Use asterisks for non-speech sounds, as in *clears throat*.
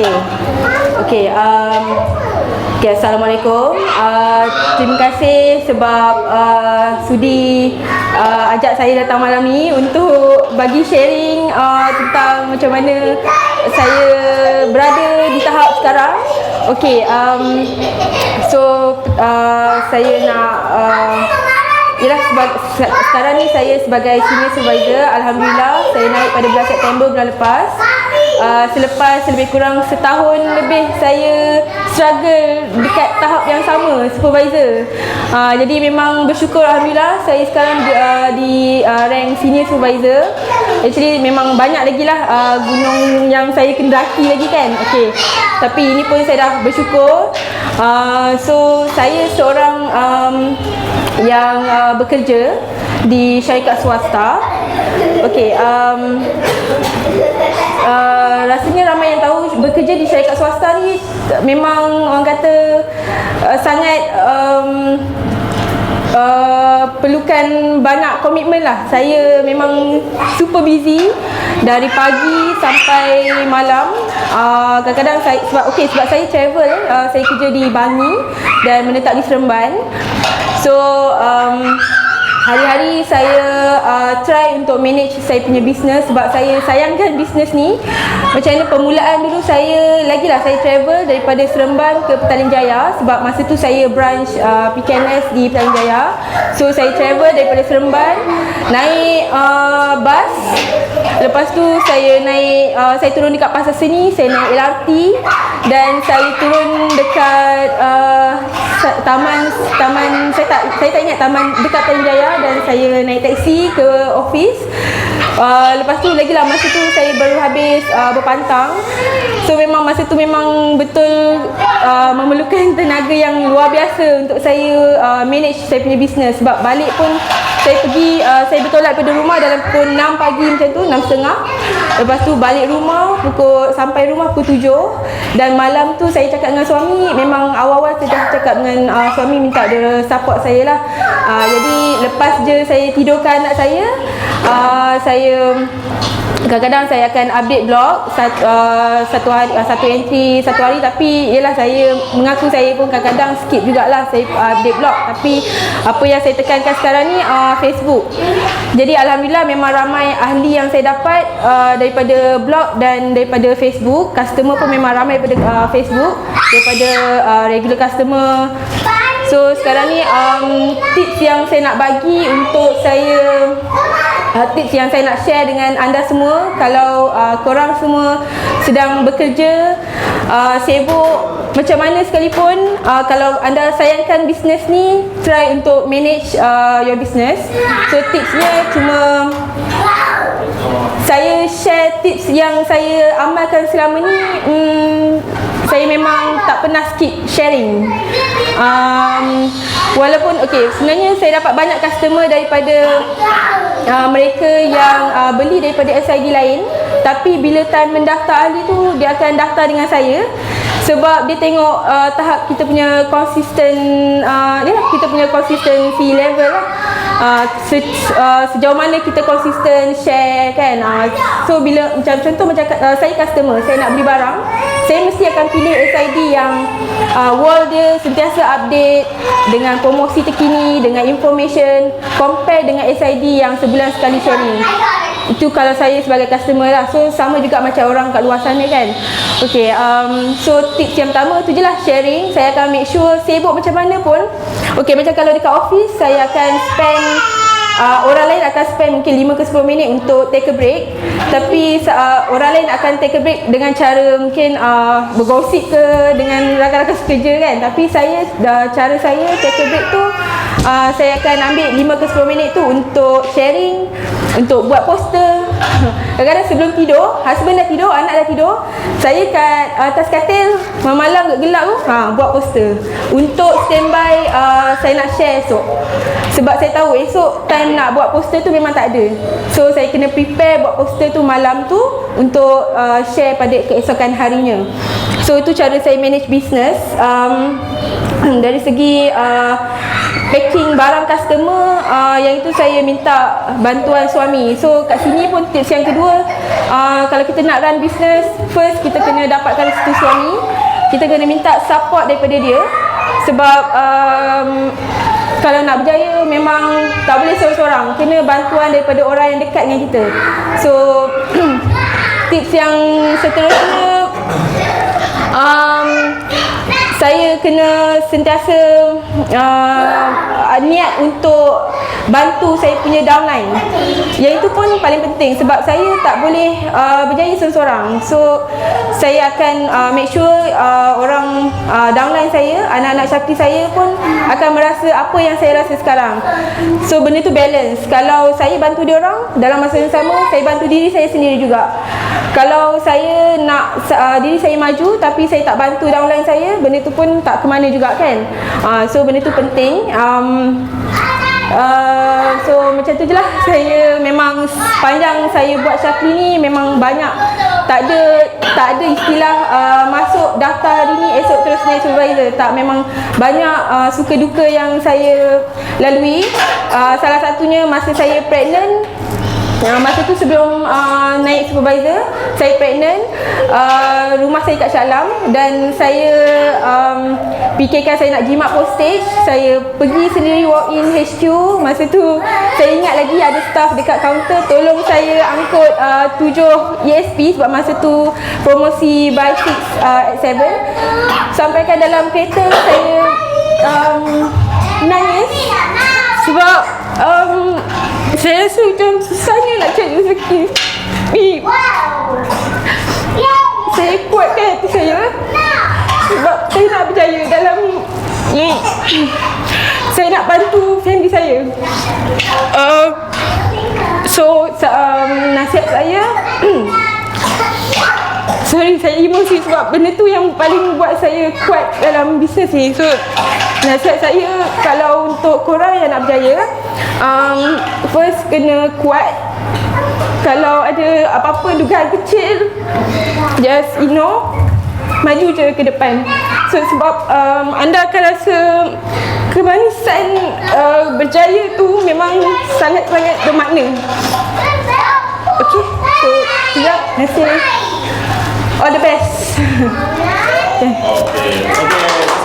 Okey. Okey, um Okay, Assalamualaikum. Uh, terima kasih sebab uh, sudi uh, ajak saya datang malam ni untuk bagi sharing uh, tentang macam mana saya berada di tahap sekarang. Okey, um, so uh, saya nak uh, Yalah sebab sekarang ni saya sebagai senior supervisor Alhamdulillah saya naik pada bulan September bulan lepas uh, Selepas lebih kurang setahun lebih saya struggle dekat tahap yang sama supervisor. Uh, Jadi memang bersyukur Alhamdulillah saya sekarang di, uh, di uh, rank senior supervisor. Actually memang banyak lagi lah uh, gunung yang saya kendaki lagi kan. Okay Tapi ini pun saya dah bersyukur. Uh, So saya seorang um, yang uh, bekerja di syarikat swasta. Okey, um, uh, rasanya ramai yang tahu bekerja di syarikat swasta ni memang orang kata uh, sangat um, Uh, perlukan banyak komitmen lah. Saya memang super busy Dari pagi sampai malam. Uh, Kadang-kadang saya sebab okay, sebab saya travel uh, Saya kerja di Bangi Dan menetap di Seremban. So um, Hari-hari saya uh, try untuk manage saya punya business sebab saya sayangkan business ni. Macam mana permulaan dulu saya lagilah saya travel daripada Seremban ke Petaling Jaya sebab masa tu saya branch uh, PKNS di Petaling Jaya. So saya travel daripada Seremban naik uh, bus. Lepas tu saya naik uh, saya turun dekat Pasar Seni, saya naik LRT dan saya turun dekat uh, taman taman tak saya tak ingat taman dekat Petaling Jaya dan saya naik teksi ke office. Uh, lepas tu lagi lah masa tu saya baru habis uh, berpantang. So memang masa tu memang betul uh, memerlukan *laughs* tenaga yang luar biasa untuk saya uh, manage saya punya business sebab balik pun saya pergi uh, saya bertolak pada rumah dalam pukul 6 pagi macam tu 6.30 lepas tu balik rumah pukul sampai rumah pukul 7 dan malam tu saya cakap dengan suami memang awal-awal saya dah cakap dengan uh, suami minta dia support saya lah. Uh, jadi lepas je saya tidurkan anak saya uh, saya kadang-kadang saya akan update blog satu, uh, satu hari uh, satu entry satu hari. Tapi ialah saya mengaku saya pun kadang-kadang skip jugalah saya uh, update blog. Tapi apa yang saya tekankan sekarang ni uh, Facebook. Jadi alhamdulillah memang ramai ahli yang saya dapat uh, daripada blog dan daripada Facebook. Customer pun memang ramai daripada uh, Facebook. Daripada uh, regular customer So sekarang ni um, tips yang saya nak bagi untuk saya uh, tips yang saya nak share dengan anda semua. Kalau uh, korang semua sedang bekerja uh, sibuk macam mana sekalipun uh, kalau anda sayangkan bisnes ni try untuk manage uh, your business. So tipsnya cuma saya share tips yang saya amalkan selama ni. Memang pernah skip sharing. Um, walaupun okay sebenarnya saya dapat banyak customer daripada uh, mereka yang uh, beli daripada SID lain. Tapi bila time mendaftar ahli tu dia akan daftar dengan saya. Sebab dia tengok uh, tahap kita punya konsisten uh, yalah, kita punya consistency level lah. Uh, se, uh, sejauh mana kita konsisten share kan? Uh, so bila macam contoh macam uh, saya customer saya nak beli barang saya mesti akan pilih SID yang uh, wall dia sentiasa update dengan promosi terkini dengan information compare dengan SID yang sebulan sekali sharing itu kalau saya sebagai customer lah. So sama juga macam orang kat luar sana kan. Okay, um, so tips yang pertama tu je lah sharing. Saya akan make sure sibuk macam mana pun. Okay, macam kalau dekat office saya akan spend uh, orang lain akan spend mungkin 5 ke 10 minit untuk take a break. Tapi uh, orang lain akan take a break dengan cara mungkin uh, bergosip ke dengan rakan-rakan sekerja kan. Tapi saya uh, cara saya take a break tu uh, saya akan ambil 5 ke 10 minit tu untuk sharing untuk buat poster *laughs* kadang-kadang sebelum tidur husband dah tidur anak dah tidur saya kat atas katil malam-malam gelap tu ha, buat poster. Untuk standby uh, saya nak share esok. Sebab saya tahu esok time nak buat poster tu memang tak ada. So saya kena prepare buat poster tu malam tu untuk uh, share pada keesokan harinya. So itu cara saya manage business. Um, dari segi uh, packing barang customer uh, yang itu saya minta bantuan suami. So kat sini pun tips yang kedua uh, kalau kita nak run business first kita kena dapatkan restu suami. Kita kena minta support daripada dia sebab um, kalau nak berjaya memang tak boleh seorang-seorang kena bantuan daripada orang yang dekat dengan kita so *clears throat* tips yang seterusnya um, saya kena sentiasa uh, niat untuk bantu saya punya downline. Yang itu pun paling penting sebab saya tak boleh uh, berjaya seorang-seorang. So saya akan uh, make sure uh, orang uh, downline saya, anak-anak Syakti saya pun akan merasa apa yang saya rasa sekarang. So benda tu balance. Kalau saya bantu dia orang dalam masa yang sama, saya bantu diri saya sendiri juga. Kalau saya nak uh, diri saya maju tapi saya tak bantu downline saya, benda tu pun tak ke mana juga kan? Uh, so benda tu penting um, Uh, so macam tu je lah. Saya memang Panjang saya buat Syafri ni Memang banyak Tak ada Tak ada istilah uh, Masuk daftar hari ni Esok terus naik supervisor. Tak memang Banyak uh, suka duka yang saya Lalui. Uh, Salah satunya Masa saya pregnant Uh, masa tu sebelum uh, naik supervisor, saya pregnant, uh, rumah saya kat Syalam dan saya um, fikirkan saya nak jimat postage, saya pergi sendiri walk in HQ, masa tu saya ingat lagi ada staff dekat kaunter tolong saya angkut uh, 7 ESP sebab masa tu promosi buy 6 uh, at 7. Sampaikan dalam kereta saya um, nangis. Sebab um, saya rasa macam susahnya nak cari rezeki. Ni. Saya kuatkan hati saya. Sebab saya nak berjaya dalam ni. Saya nak bantu family saya. Uh, So um, nasihat saya *clears throat* Sorry saya emosi sebab benda tu yang paling buat saya kuat dalam bisnes ni. So nasihat saya kalau untuk korang yang nak berjaya um, First kena kuat. Kalau ada apa-apa dugaan kecil Just know Maju je ke depan. So sebab um, anda akan rasa Kemanisan uh, berjaya tu memang sangat-sangat bermakna. Okay, so siap, kasih All the best. Okay. *laughs* Okay.